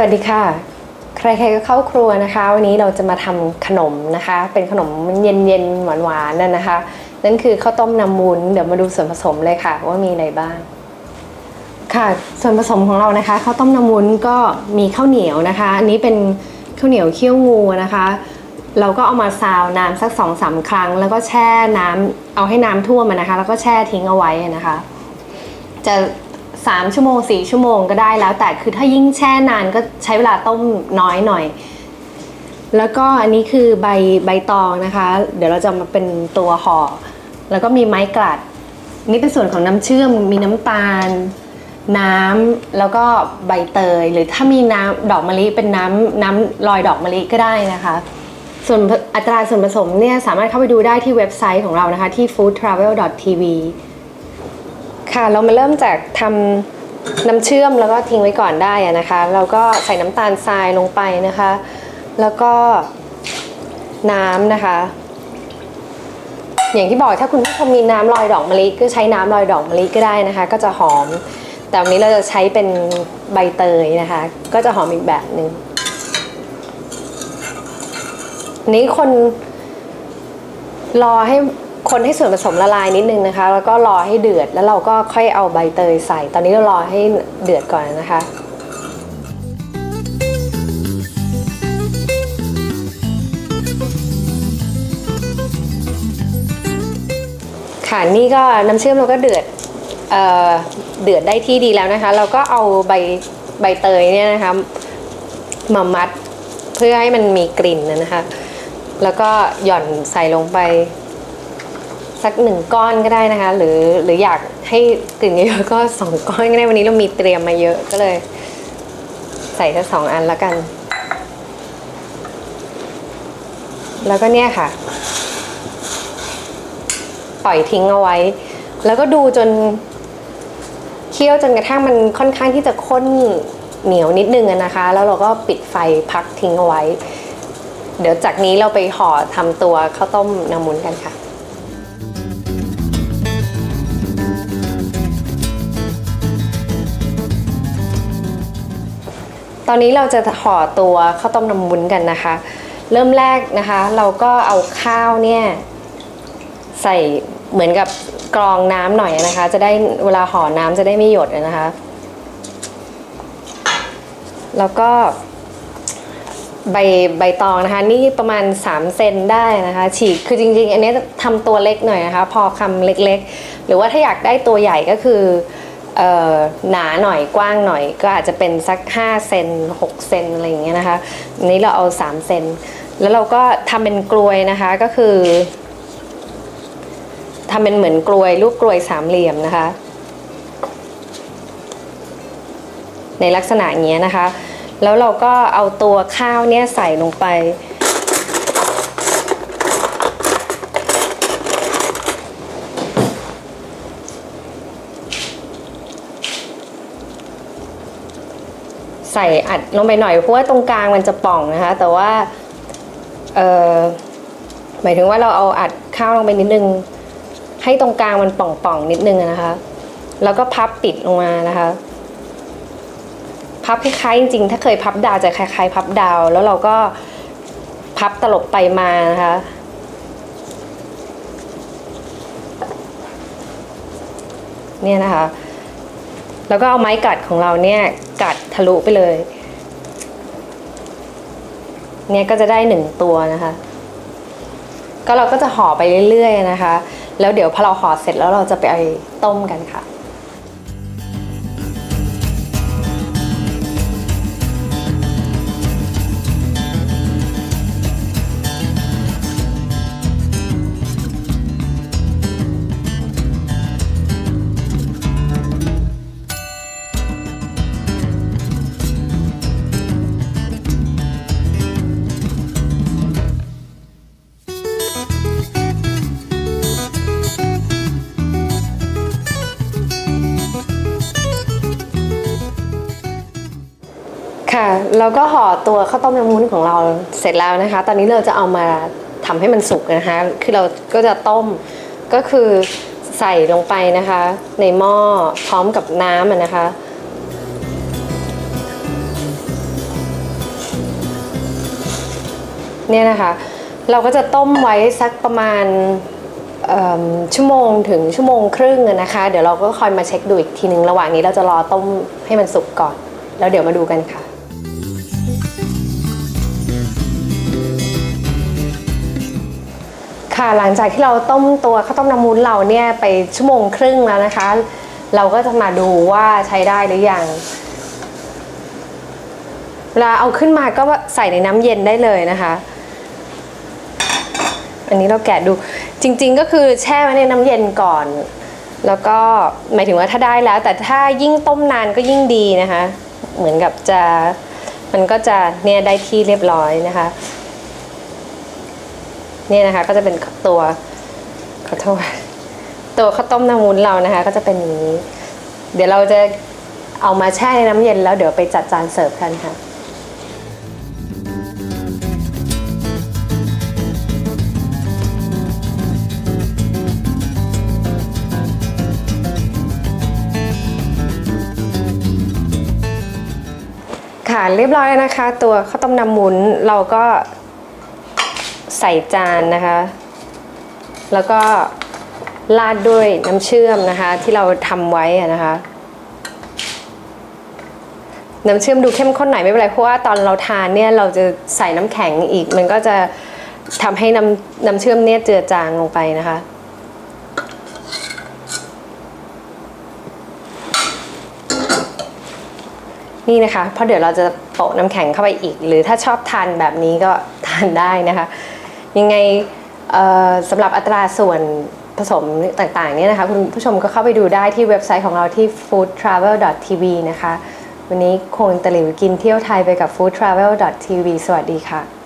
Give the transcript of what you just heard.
สวัสดีค่ะ ใครๆก็เข้าครัวนะคะ วันนี้เราจะมาทำขนมนะคะ เป็นขนมเย็นๆหวานๆนั่นนะคะ นั่นคือข้าวต้มน้ำวุ้นเดี๋ยวมาดูส่วนผสมเลยค่ะ ว่ามีอะไรบ้าง ค่ะ ส่วนผสมของเรานะคะข้าวต้มน้ำวุ้นก็มีข้าวเหนียวนะคะ อันนี้เป็นข้าวเหนียวเคี่ยวงูนะคะ เราก็เอามาซาวน้ำสักสองสามครั้ง แล้วก็แช่น้ำเอาให้น้ำท่วมนะคะ แล้วก็แช่ทิ้งเอาไว้นะคะ จะ 3 ชั่วโมง 4 ชั่วโมงก็ได้แล้ว แต่คือถ้ายิ่งแช่นานก็ใช้เวลาต้มน้อยหน่อย แล้วก็อันนี้คือใบใบตองนะคะ เดี๋ยวเราจะมาเป็นตัวห่อ แล้วก็มีไม้กลัด นี่เป็นส่วนของน้ำเชื่อม มีน้ำตาล น้ำแล้วก็ใบเตย หรือถ้ามีน้ำดอกมะลิเป็นน้ำน้ำลอยดอกมะลิก็ได้นะคะส่วนอัตราส่วนผสมเนี่ยสามารถเข้าไปดูได้ที่เว็บไซต์ของเรานะคะ ที่ foodtravel.tv ค่ะ เรามาเริ่มจากทำน้ำเชื่อมแล้วก็ทิ้งไว้ก่อนได้นะคะ เราก็ใส่น้ำตาลทรายลงไปนะคะ แล้วก็น้ำนะคะ อย่างที่บอกถ้าคุณผู้ชมมีน้ำลอยดอกมะลิก็ใช้น้ำลอยดอกมะลิก็ได้นะคะ ก็จะหอม แต่วันนี้เราจะใช้เป็นใบเตยนะคะ ก็จะหอมอีกแบบหนึ่งนนี้คนรอให้ คนให้ส่วนผสมละลายนิดนึงนะคะ แล้วก็รอให้เดือดแล้วเราก็ค่อยเอาใบเตยใส่ ตอนนี้เรารอให้เดือดก่อนนะคะค่ะนี่ก็น้ำเชื่อมเราก็เดือดเออเดือดได้ที่ดีแล้วนะคะ เราก็เอาใบใบเตยเนี่ยนะคะมามัดเพื่อให้มันมีกลิ่นนะคะ แล้วก็หย่อนใส่ลงไป สักหนึ่งก้อนก็ได้นะคะ หรือหรืออยากให้กลิ่นเยอะก็สองก้อนก็ได้วันนี้เรามีเตรียมมาเยอะก็เลย ใส่แค่สองอันแล้วกัน แล้วก็เนี่ยค่ะ ปล่อยทิ้งเอาไว้ แล้วก็ดูจนเคี่ยวจนกระทั่งมันค่อนข้างที่จะข้นเหนียวนิดนึงนะคะ แล้วเราก็ปิดไฟพักทิ้งเอาไว้ เดี๋ยวจากนี้เราไปห่อทำตัวข้าวต้มน้ำมุนกันค่ะ ตอนนี้เราจะห่อตัวข้าวต้มน้ำวุ้นกันนะคะ เริ่มแรกนะคะ เราก็เอาข้าวเนี่ยใส่เหมือนกับกรองน้ำหน่อยนะคะ จะได้เวลาห่อน้ำจะได้ไม่หยดนะคะ แล้วก็ใบใบตองนะคะ นี่ประมาณ 3 เซนได้นะคะ ฉีกคือจริง ๆ อันนี้ทำตัวเล็กหน่อยนะคะ พอคำเล็กๆ หรือว่าถ้าอยากได้ตัวใหญ่ก็คือเอ่อ หนาหน่อยกว้างหน่อยก็อาจจะเป็นสัก 5 เซน6 เซนอะไรอย่างเงี้ยนะคะอันนี้เราเอา 3 เซนแล้วเราก็ทำเป็นกลวยนะคะก็คือทำเป็นเหมือนกลวยลูกกลวยสามเหลี่ยมนะคะ ในลักษณะเงี้ยนะคะ แล้วเราก็เอาตัวข้าวเนี่ยใส่ลงไป ส่อัดลงไปหน่อยเพราะว่าตรงกลางมันจะป่องนะคะ แต่ว่าเออหมายถึงว่าเราเอาอัดข้าวลงไปนิดนึง ให้ตรงกลางมันป่องๆนิดนึงนะคะ แล้วก็พับปิดลงมานะคะ พับคล้ายๆจริงๆ ถ้าเคยพับดาวจะคล้ายๆ พับดาว แล้วเราก็พับตลบไปมานะคะเนี่ยนะคะ แล้วก็เอาไม้กัดของเราเนี่ยกัดทะลุไปเลย เนี่ยก็จะได้หนึ่งตัวนะคะ ก็เราก็จะห่อไปเรื่อยๆนะคะ แล้วเดี๋ยวพอเราห่อเสร็จแล้วเราจะไปต้มกันค่ะ ค่ะเราก็ห่อตัวข้าวต้มน้ำมุ้นของเราเสร็จแล้วนะคะ ตอนนี้เราจะเอามาทำให้มันสุกนะคะ คือเราก็จะต้มก็คือใส่ลงไปนะคะ ในหม้อพร้อมกับน้ำนะคะเนี่ยนะคะ เราก็จะต้มไว้สักประมาณชั่วโมงถึงชั่วโมงครึ่งนะคะ เดี๋ยวเราก็คอยมาเช็คดูอีกทีนึง ระหว่างนี้เราจะรอต้มให้มันสุกก่อน แล้วเดี๋ยวมาดูกันค่ะ ค่ะ หลังจากที่เราต้มตัวข้าวต้มน้ำมุ้นเราเนี่ยไปชั่วโมงครึ่งแล้วนะคะ เราก็จะมาดูว่าใช้ได้หรือยังเวลาเอาขึ้นมาก็ใส่ในน้ำเย็นได้เลยนะคะ อันนี้เราแกะดูจริง ๆ ก็คือแช่ไว้ในน้ำเย็นก่อน แล้วก็หมายถึงว่าถ้าได้แล้ว แต่ถ้ายิ่งต้มนานก็ยิ่งดีนะคะ เหมือนกับจะมันก็จะเนี่ยได้ที่เรียบร้อยนะคะ นี่นะคะ ก็จะเป็นตัวขอโทษตัวข้าวต้มน้ำวุ้นเรานะคะ ก็จะเป็นอย่างนี้ เดี๋ยวเราจะเอามาแช่ในน้ำเย็นแล้วเดี๋ยวไปจัดจานเสิร์ฟกันค่ะค่ะเรียบร้อยแล้วนะคะ ตัวข้าวต้มน้ำมุนเราก็ ใส่จานนะคะ แล้วก็ราดด้วยน้ำเชื่อมนะคะ ที่เราทำไว้นะคะ น้ำเชื่อมดูเข้มข้นหน่อยไม่เป็นไรเพราะว่าตอนเราทานเนี่ยเราจะใส่น้ำแข็งอีก มันก็จะทำให้น้ำน้ำเชื่อมเนี่ยเจือจางลงไปนะคะนี่นะคะ เพราะเดี๋ยวเราจะโปะน้ำแข็งเข้าไปอีก หรือถ้าชอบทานแบบนี้ก็ทานได้นะคะ ยังไงสำหรับอัตราส่วนผสมต่างๆเนี่ยนะคะ คุณผู้ชมก็เข้าไปดูได้ที่เว็บไซต์ของเราที่ foodtravel.tv นะคะ วันนี้คงตะหลิวกินเที่ยวไทยไปกับ foodtravel.tv สวัสดีค่ะ